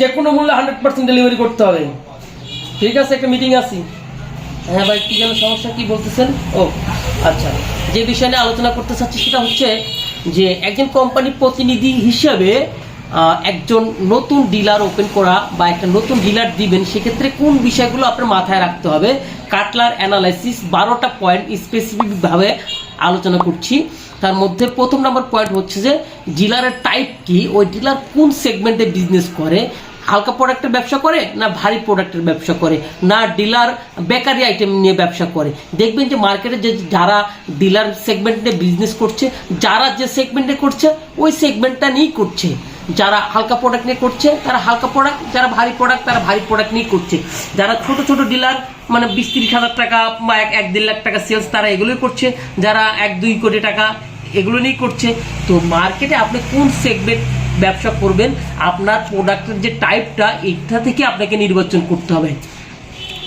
যে কোনো ডেলিভারি করতে হবে। ঠিক আছে, একটা মিটিং আছি। হ্যাঁ ভাই, কি যেন সমস্যা, কি বলতেছেন? ও আচ্ছা। যে বিষয় নিয়ে আলোচনা করতে চাচ্ছি সেটা হচ্ছে যে একজন কোম্পানির প্রতিনিধি হিসেবে একজন নতুন ডিলার ওপেন করা বা একটা নতুন ডিলার দিবেন, সেক্ষেত্রে কোন বিষয়গুলো আপনার মাথায় রাখতে হবে? কাটলার অ্যানালাইসিস বারোটা পয়েন্ট স্পেসিফিকভাবে আলোচনা করছি। তার মধ্যে প্রথম নম্বর পয়েন্ট হচ্ছে যে, ডিলারের টাইপ কি? ওই ডিলার কোন সেগমেন্টে বিজনেস করে? হালকা প্রোডাক্টের ব্যবসা করে না ভারী প্রোডাক্টের ব্যবসা করে? না ডিলার বেকারি আইটেম নিয়ে ব্যবসা করে? দেখবেন যে মার্কেটে যে যারা ডিলার সেগমেন্টে বিজনেস করছে, যারা যে সেগমেন্টে করছে, ওই সেগমেন্টটা নিয়েই করছে। যারা হালকা প্রোডাক্ট নিয়ে করছে, তারা হালকা প্রোডাক্ট যারা ভারী প্রোডাক্ট তারা ভারী প্রোডাক্ট নিয়ে করছে। যারা ছোট ছোট ডিলার মানে বিশ তিরিশ হাজার টাকা বা এক এক দেড় লাখ টাকা সেলস তারা এগুলোই করছে। যারা এক, দুই কোটি টাকা এগুলো নিয়েই করছে। তো মার্কেটে আপনি কোন সেগমেন্ট ব্যবসা করবেন? আপনার প্রোডাক্টের যে টাইপটা এটা থেকে আপনাকে নির্বাচন করতে হবে।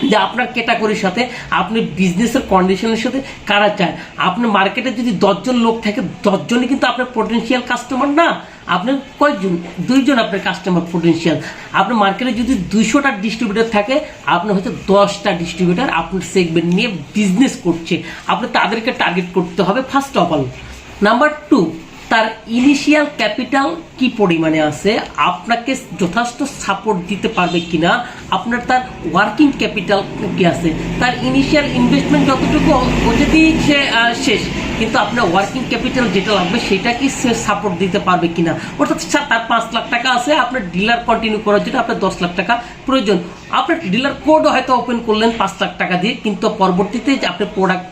যে আপনার ক্যাটাগরির সাথে, আপনি বিজনেসের কন্ডিশনের সাথে কারা চায়? আপনার মার্কেটে যদি দশজন লোক থাকে, দশজনই কিন্তু আপনার পোটেনশিয়াল কাস্টমার না। আপনার কয়েকজন দুইজন আপনার কাস্টমার পোটেনশিয়াল আপনার মার্কেটে যদি দুইশোটা ডিস্ট্রিবিউটার থাকে আপনার হয়তো দশটা ডিস্ট্রিবিউটার আপনার সেগমেন্ট নিয়ে বিজনেস করছে। আপনি তাদেরকে টার্গেট করতে হবে first of all number two তার ইনিশিয়াল ক্যাপিটাল কি পরিমাণে আছে? আপনাকে যথেষ্ট সাপোর্ট দিতে পারবে কিনা? আপনার তার ওয়ার্কিং ক্যাপিটাল কি আছে? তার ইনিশিয়াল ইনভেস্টমেন্ট যতটুকু ও যদি সে শেষ কিন্তু আপনার ওয়ার্কিং ক্যাপিটাল যেটা লাগবে, সেটা কি সে সাপোর্ট দিতে পারবে কিনা? অর্থাৎ তার পাঁচ লাখ টাকা আছে, আপনার ডিলার কন্টিনিউ করার জন্য আপনার দশ লাখ টাকা প্রয়োজন। আপনার ডিলার কোডও হয়তো ওপেন করলেন পাঁচ লাখ টাকা দিয়ে, কিন্তু পরবর্তীতে যে আপনার প্রোডাক্ট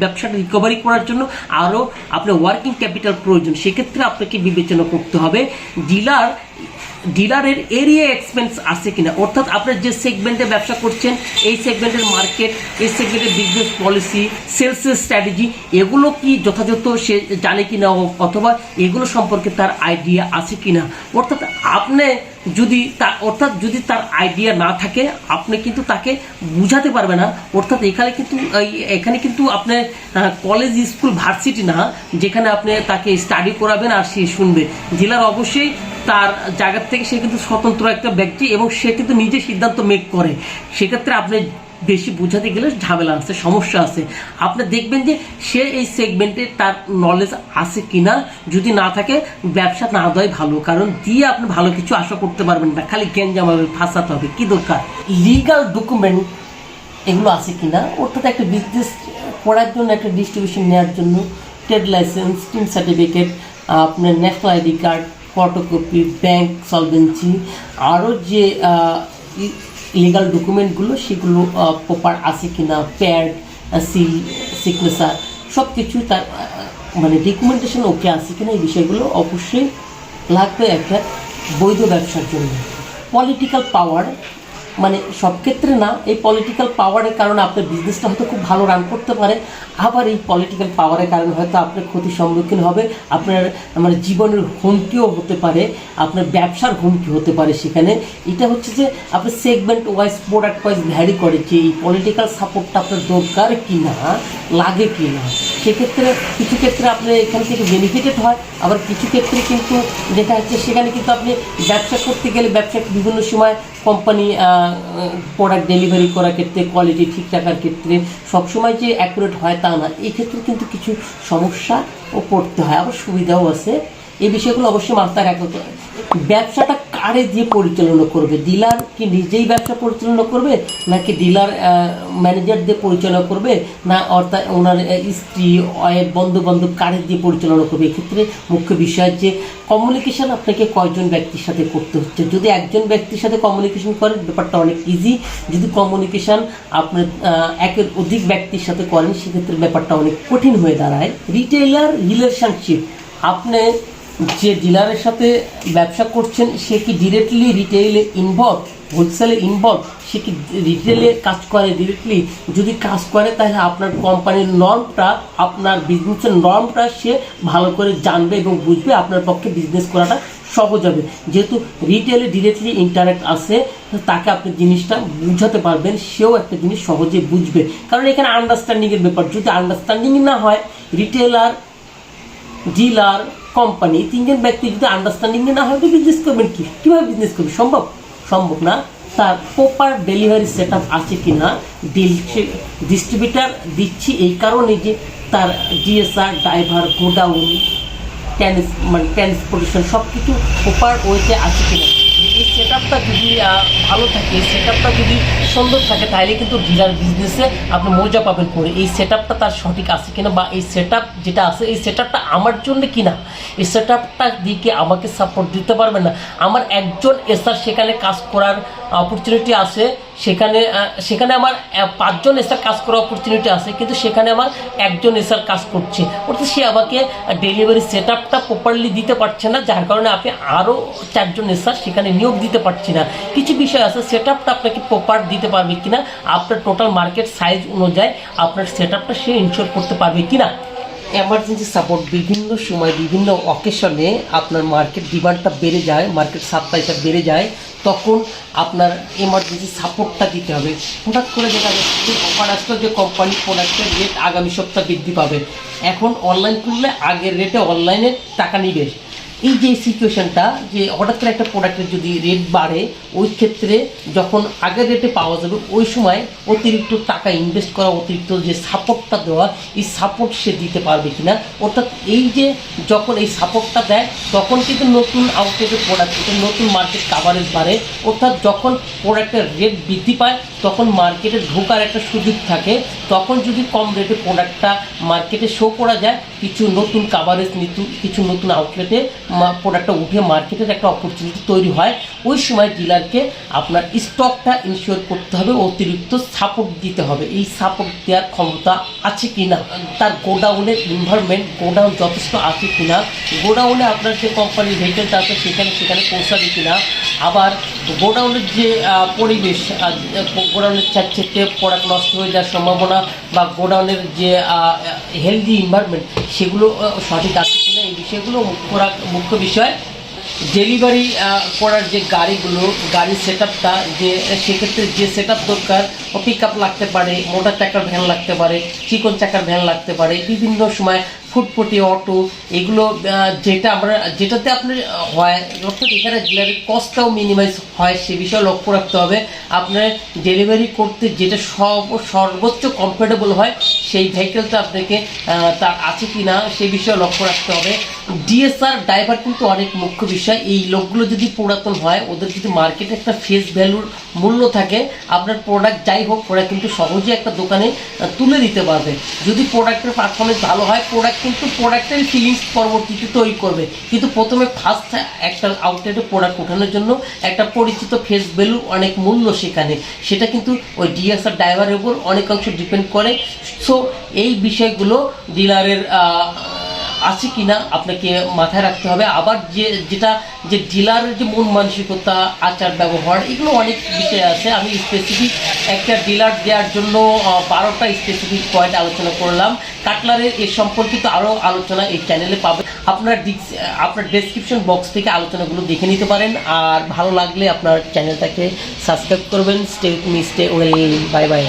ব্যবসাটা রিকভারি করার জন্য আরও আপনার ওয়ার্কিং ক্যাপিটাল প্রয়োজন, সেক্ষেত্রে আপনাকে বিবেচনা করতে হবে ডিলার ডিলারের এরিয়া এক্সপেন্স আছে কিনা। অর্থাৎ আপনার যে সেগমেন্টে ব্যবসা করছেন, এই সেগমেন্টের মার্কেট এই সেগমেন্টের বিজনেস পলিসি সেলসের স্ট্র্যাটেজি এগুলো কি যথাযথ সে জানে কিনা, অথবা এগুলো সম্পর্কে তার আইডিয়া আছে কিনা? অর্থাৎ আপনি যদি তা অর্থাৎ যদি তার আইডিয়া না থাকে, আপনি কিন্তু তাকে বুঝাতে পারবে না। অর্থাৎ এখানে কিন্তু এখানে কিন্তু আপনি কলেজ স্কুল ভার্সিটি না, যেখানে আপনি তাকে স্টাডি করাবেন আর সে শুনবে। জেলার অবশ্যই তার জায়গার থেকে সে কিন্তু স্বতন্ত্র একটা ব্যক্তি এবং সে কিন্তু নিজে সিদ্ধান্ত মেক করে। সেক্ষেত্রে আপনি বেশি বোঝাতে গেলে ঝামেলা আছে, সমস্যা আছে। আপনি দেখবেন যে সে এই সেগমেন্টে তার নলেজ আছে কিনা, যদি না থাকে ব্যবসা না দেওয়াই ভালো, কারণ দিয়ে আপনি ভালো কিছু আশা করতে পারবেন না, খালি জ্ঞান হবে, ফাঁসাতে হবে, কী দরকার? লিগাল ডকুমেন্ট এগুলো আছে কিনা, অর্থাৎ একটা বিজনেস করার জন্য, একটা ডিস্ট্রিবিউশন নেওয়ার জন্য ট্রেড লাইসেন্স টিম সার্টিফিকেট আপনার national ID card photocopy bank solvency আরও যে লিগাল ডকুমেন্টগুলো সেগুলো প্রপার আছে কি না প্যাড সিল সিগনেচার সব কিছু তার মানে ডকুমেন্টেশন ওকে আছে কিনা এই বিষয়গুলো অবশ্যই লাগবে একটা বৈধ ব্যবসার জন্য। পলিটিক্যাল পাওয়ার মানে সব ক্ষেত্রে না, এই পলিটিক্যাল পাওয়ারের কারণে আপনার বিজনেসটা হয়তো খুব ভালো রান করতে পারে। আবার এই পলিটিক্যাল পাওয়ারের কারণে হয়তো আপনার ক্ষতির সম্মুখীন হবে, আপনার মানে জীবনের হুমকিও হতে পারে, আপনার ব্যবসার হুমকি হতে পারে সেখানে। এটা হচ্ছে যে, আপনার segment wise product wise vary করে যে এই পলিটিক্যাল সাপোর্টটা আপনার দরকার কি না লাগে কি না সেক্ষেত্রে কিছু ক্ষেত্রে আপনার এখান থেকে বেনিফিটেড হয়, আবার কিছু ক্ষেত্রে কিন্তু দেখা যাচ্ছে সেখানে কিন্তু আপনি ব্যবসা করতে গেলে ব্যবসা বিভিন্ন সময় কোম্পানি প্রোডাক্ট ডেলিভারি করার ক্ষেত্রে কোয়ালিটি ঠিক রাখার ক্ষেত্রে সবসময় যে অ্যাকুরেট হয় তা না। এই ক্ষেত্রে কিন্তু কিছু সমস্যা ও পড়তে হয়। আবার সুবিধাও আছে। এই বিষয়গুলো অবশ্যই মাথায় রাখতে হবে। ব্যবসাটা কারে দিয়ে পরিচালনা করবে? ডিলার কি নিজেই ব্যবসা পরিচালনা করবে? নাকি ডিলার ম্যানেজার দিয়ে পরিচালনা করবে? না, অর্থাৎ ওনার স্ত্রী বন্ধু বান্ধব কারে দিয়ে পরিচালনা করবে? এক্ষেত্রে মুখ্য বিষয় যে কমিউনিকেশন আপনাকে কয়জন ব্যক্তির সাথে করতে হচ্ছে? যদি একজন ব্যক্তির সাথে কমিউনিকেশন করেন, ব্যাপারটা অনেক ইজি যদি কমিউনিকেশন আপনার একের অধিক ব্যক্তির সাথে করেন, সেক্ষেত্রে ব্যাপারটা অনেক কঠিন হয়ে দাঁড়ায়। রিটেলার রিলেশনশিপ আপনি যে ডিলারের সাথে ব্যবসা করছেন, সে কি ডিরেক্টলি রিটেইলে ইনভলভ হোলসেলে ইনভলভ সে কি রিটেলে কাজ করে ডিরেক্টলি যদি কাজ করে, তাহলে আপনার কোম্পানির নর্মটা আপনার বিজনেসের নর্মটা সে ভালো করে জানবে এবং বুঝবে, আপনার পক্ষে বিজনেস করাটা সহজ হবে। যেহেতু রিটেলে ডিরেক্টলি ইন্টারাক্ট আছে, তাকে আপনি জিনিসটা বুঝাতে পারবেন, সেও একটা জিনিস সহজে বুঝবে। কারণ এখানে আন্ডারস্ট্যান্ডিংয়ের ব্যাপার। যদি আন্ডারস্ট্যান্ডিং না হয় রিটেলার ডিলার, কোম্পানি, তিনজন ব্যক্তি যদি আন্ডারস্ট্যান্ডিং না হয় বিজনেস করবেন কি? কীভাবে বিজনেস করবেন? সম্ভব? সম্ভব না। তার প্রপার ডেলিভারি সেট আপ আছে কি না ডিস্ট্রিবিউটার দিচ্ছি এই কারণে যে তার ডিএসআর ড্রাইভার গোডাউন ট্রান্স মানে ট্রান্সপোর্টেশন সব কিছু প্রপার ওয়েতে আছে কিনা? এই সেট আপটা যদি ভালো থাকে সেট আপটা যদি সুন্দর থাকে, তাহলে কিন্তু ডিলার বিজনেসে আপনি মজা পাবেন করে। এই সেট আপটা তার সঠিক আছে কিনা বা এই সেট যেটা আছে, এই সেট আপটা আমার জন্য কিনা? এই সেট আপটা দিকে আমাকে সাপোর্ট দিতে পারবে না। আমার একজন এসার সেখানে কাজ করার অপরচুনিটি আছে। সেখানে সেখানে আমার পাঁচজন এসআর কাজ করার অপরচুনিটি আছে, কিন্তু সেখানে আমার একজন এসআর কাজ করছে। অর্থাৎ সে আমাকে ডেলিভারি সেট আপটা প্রপারলি দিতে পারছে না, যার কারণে আপনি আরও চারজন এসআর সেখানে নিয়োগ দিতে পারছি না। কিছু বিষয় আছে সেট আপটা আপনাকে প্রপার দিতে পারবে কিনা, আপনার টোটাল মার্কেট সাইজ অনুযায়ী আপনার সেট আপটা সে ইনশোর করতে পারবে কিনা। এমার্জেন্সি সাপোর্ট বিভিন্ন সময়, বিভিন্ন অকেশনে আপনার মার্কেট ডিমান্ডটা বেড়ে যায় মার্কেট সাপ্লাইটা বেড়ে যায়, তখন আপনার এমার্জেন্সি সাপোর্টটা দিতে হবে। হঠাৎ করে যেটা যাচ্ছে অফার আসলো যে কোম্পানির প্রোডাক্টের রেট আগামী সপ্তাহ বৃদ্ধি পাবে। এখন অনলাইন খুললে আগের রেটে অনলাইনে টাকা নিবে। এই যে সিচুয়েশনটা যে হঠাৎ করে একটা প্রোডাক্টের যদি রেট বাড়ে, ওই ক্ষেত্রে যখন আগের রেটে পাওয়া যাবে, ওই সময় অতিরিক্ত টাকা ইনভেস্ট করা, অতিরিক্ত যে সাপোর্টটা দেওয়া, এই সাপোর্ট সে দিতে পারবে কিনা? অর্থাৎ এই যে যখন এই সাপোর্টটা দেয়, তখন কিন্তু নতুন আউটলেটের প্রোডাক্ট নতুন মার্কেট কাভারেজ বাড়ে। অর্থাৎ যখন প্রোডাক্টের রেট বৃদ্ধি পায় তখন মার্কেটে ঢোকার একটা সুযোগ থাকে। তখন যদি কম রেটে প্রোডাক্টটা মার্কেটে শো করা যায়, কিছু নতুন কাভারেজ কিছু নতুন আউটলেটে প্রোডাক্টটা উঠে মার্কেটের একটা অপরচুনিটি তৈরি হয়। ওই সময় ডিলারকে আপনার স্টকটা ইনশিওর করতে হবে, অতিরিক্ত সাপোর্ট দিতে হবে। এই সাপোর্ট দেওয়ার ক্ষমতা আছে কি না তার গোডাউনের ইনভারমেন্ট গোডাউন যথেষ্ট আছে কি না গোডাউনে আপনার যে কোম্পানির ভেহিকেলটা আছে, সেখানে সেখানে পৌঁছাবে কি না আবার গোডাউনের যে পরিবেশ গোডাউনের চারচেতে প্রোডাক্ট নষ্ট হয়ে যাওয়ার সম্ভাবনা বা গোডাউনের যে হেলদি ইনভারমেন্ট সেগুলো সঠিক আছে কিনা, এই বিষয়গুলো মুখ্য মুখ্য বিষয়। ডেলিভারি করার যে গাড়িগুলো, গাড়ির সেট আপটা যে সেক্ষেত্রে যে সেট আপ দরকার পিক আপ লাগতে পারে মোটর চাকার ভ্যান লাগতে পারে, চিকন চাকার ভ্যান লাগতে পারে, বিভিন্ন সময় ফুটপটি, অটো, এগুলো যেটা আমরা, যেটাতে আপনার হয়, অর্থাৎ এখানে ডিলারের কস্টটাও মিনিমাইজ হয়, সে বিষয়ে লক্ষ্য রাখতে হবে। আপনার ডেলিভারি করতে যেটা সব, সর্বোচ্চ কমফোর্টেবল হয়, সেই ভেহিকেলটা আপনাকে তার আছে কি না সেই বিষয়ে লক্ষ্য রাখতে হবে। ডিএসআর ড্রাইভার কিন্তু অনেক মুখ্য বিষয়। এই লোকগুলো যদি পুরাতন হয়, ওদের যদি মার্কেটে একটা ফেস ভ্যালুর মূল্য থাকে, আপনার প্রোডাক্ট যাই হোক, ওরা কিন্তু সহজে একটা দোকানে তুলে দিতে পারবে। যদি প্রোডাক্টের পারফরমেন্স ভালো হয় প্রোডাক্ট কিন্তু প্রোডাক্টের ফিলিংস পরবর্তীতে তৈরি করবে। কিন্তু প্রথমে ফার্স্ট একটা আউটলেটে প্রোডাক্ট ওঠানোর জন্য একটা পরিচিত ফেস ভ্যালু অনেক মূল্য সেখানে। সেটা কিন্তু ওই ডিএসআর ড্রাইভারের উপর অনেকাংশ ডিপেন্ড করে। সো এই বিষয়গুলো ডিলারের আছে কিনা আপনাকে মাথায় রাখতে হবে। আবার যে, যেটা, যে ডিলারের যে মন মানসিকতা, আচার ব্যবহার, এগুলো অনেক বিষয় আছে। আমি স্পেসিফিক একটা ডিলার দেওয়ার জন্য বারোটা স্পেসিফিক পয়েন্ট আলোচনা করলাম। কাটলারের এ সম্পর্কিত আরও আলোচনা এই চ্যানেলে পাবেন। আপনার আপনার ডেসক্রিপশন বক্স থেকে আলোচনাগুলো দেখে নিতে পারেন। আর ভালো লাগলে আপনার চ্যানেলটাকে সাবস্ক্রাইব করবেন। Stay me stay well bye bye